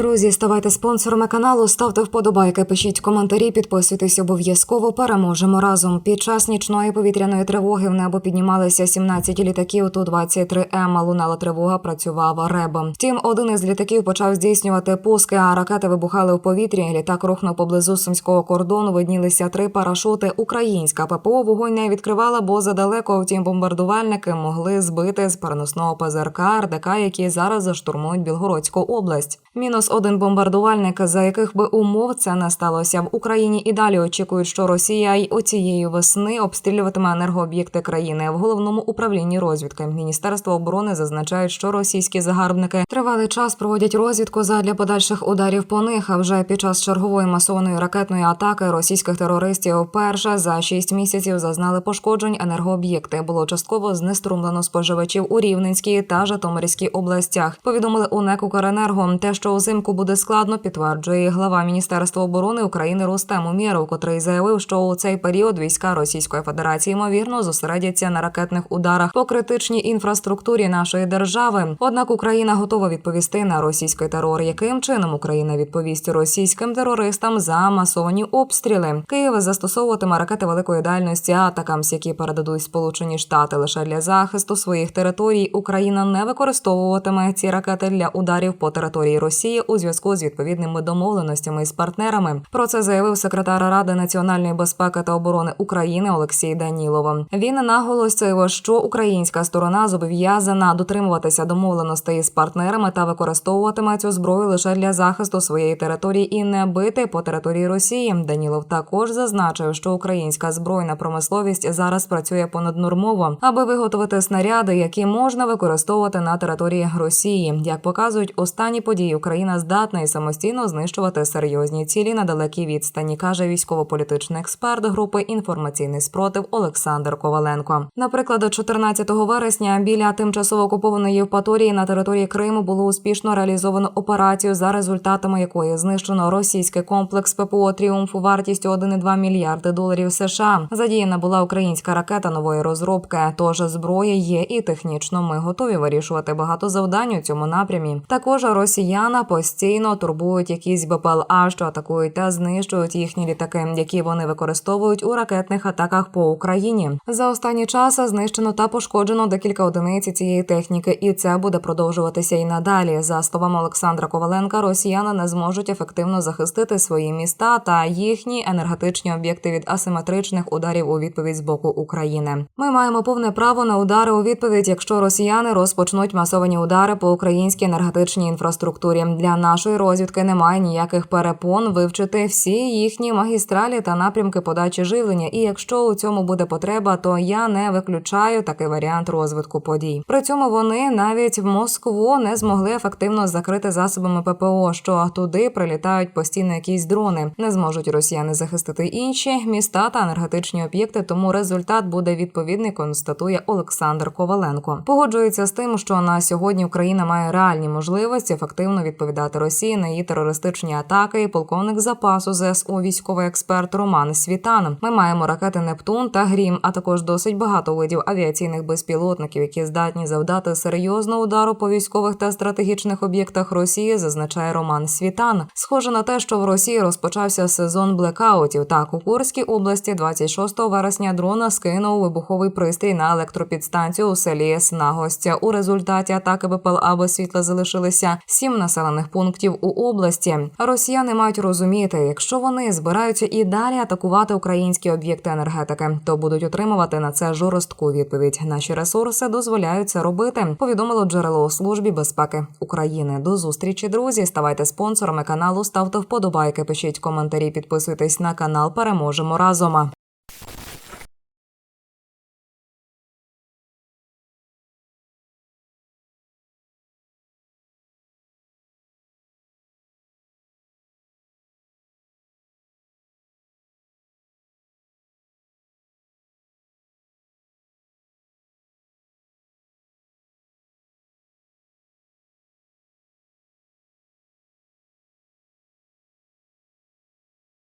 Друзі, ставайте спонсорами каналу, ставте вподобайки, пишіть коментарі, підписуйтесь обов'язково. Переможемо разом. Під час нічної повітряної тривоги в небо піднімалися 17 літаків. Ту 23 м лунала тривога. Працював РЕБ. Втім, один із літаків почав здійснювати пуски, а ракети вибухали у повітрі. Літак рухнув поблизу сумського кордону. Виднілися три парашути. Українська ППО вогонь не відкривала, бо задалеко. Втім, бомбардувальники могли збити з переносного ПЗРК РДК, які зараз заштурмують Білгородську область. Мінус один бомбардувальник, за яких би умов це не сталося в Україні. І далі очікують, що Росія й оцієї весни обстрілюватиме енергооб'єкти країни. В головному управлінні розвідки Міністерства оборони зазначають, що російські загарбники тривалий час проводять розвідку задля подальших ударів по них. А вже під час чергової масованої ракетної атаки російських терористів вперше за шість місяців зазнали пошкоджень енергооб'єкти. Було частково знеструмлено споживачів у Рівненській та Житомирській областях. Повідомили у НЕК «Укренерго». Те, що узимку буде складно, підтверджує глава Міністерства оборони України Рустем Умєров, котрий заявив, що у цей період війська Російської Федерації ймовірно зосередяться на ракетних ударах по критичній інфраструктурі нашої держави. Однак Україна готова відповісти на російський терор. Яким чином Україна відповість російським терористам за масовані обстріли? Київ застосовуватиме ракети великої дальності атакамс, які передадуть Сполучені Штати лише для захисту своїх територій. Україна не використовуватиме ці ракети для ударів по території Росії у зв'язку з відповідними домовленостями з партнерами. Про це заявив секретар Ради національної безпеки та оборони України Олексій Данілов. Він наголосив, що українська сторона зобов'язана дотримуватися домовленостей з партнерами та використовуватиме цю зброю лише для захисту своєї території і не бити по території Росії. Данілов також зазначив, що українська збройна промисловість зараз працює понаднормово, аби виготовити снаряди, які можна використовувати на території Росії. Як показують останні події, Україна здатна і самостійно знищувати серйозні цілі на далекій відстані, каже військово-політичний експерт групи інформаційний спротив Олександр Коваленко. Наприклад, 14 вересня біля тимчасово окупованої Євпаторії на території Криму було успішно реалізовано операцію, за результатами якої знищено російський комплекс ППО Тріумфу вартістю 1,2 мільярди доларів США. Задіяна була українська ракета нової розробки. Тож зброя є і технічно ми готові вирішувати багато завдань у цьому напрямі. Також росіяна постійно турбують якісь БПЛА, що атакують та знищують їхні літаки, які вони використовують у ракетних атаках по Україні. За останній час знищено та пошкоджено декілька одиниць цієї техніки, і це буде продовжуватися і надалі. За словами Олександра Коваленка, росіяни не зможуть ефективно захистити свої міста та їхні енергетичні об'єкти від асиметричних ударів у відповідь з боку України. Ми маємо повне право на удари у відповідь, якщо росіяни розпочнуть масовані удари по українській енергетичній інфраструктурі. Для нашої розвідки немає ніяких перепон вивчити всі їхні магістралі та напрямки подачі живлення. І якщо у цьому буде потреба, то я не виключаю такий варіант розвитку подій. При цьому вони навіть в Москву не змогли ефективно закрити засобами ППО, що туди прилітають постійно якісь дрони. Не зможуть росіяни захистити інші міста та енергетичні об'єкти. Тому результат буде відповідний. Констатує Олександр Коваленко. Погоджується з тим, що на сьогодні Україна має реальні можливості ефективно відповідати Росії на її терористичні атаки. І полковник запасу ЗСУ військовий експерт Роман Світан. Ми маємо ракети Нептун та Грім, а також досить багато видів авіаційних безпілотників, які здатні завдати серйозного удару по військових та стратегічних об'єктах Росії. Зазначає Роман Світан. Схоже на те, що в Росії розпочався сезон блекаутів. Так у Курській області 26 вересня дрона скинув вибуховий пристрій на електропідстанцію у селі Снагостя. У результаті атаки БПЛА без світла залишилися сім населених пунктів у області. Росіяни мають розуміти, якщо вони збираються і далі атакувати українські об'єкти енергетики, то будуть отримувати на це жорстку відповідь. Наші ресурси дозволяють це робити. Повідомило джерело у службі безпеки України. До зустрічі, друзі. Ставайте спонсорами каналу, ставте вподобайки, пишіть коментарі, підписуйтесь на канал. Переможемо разом.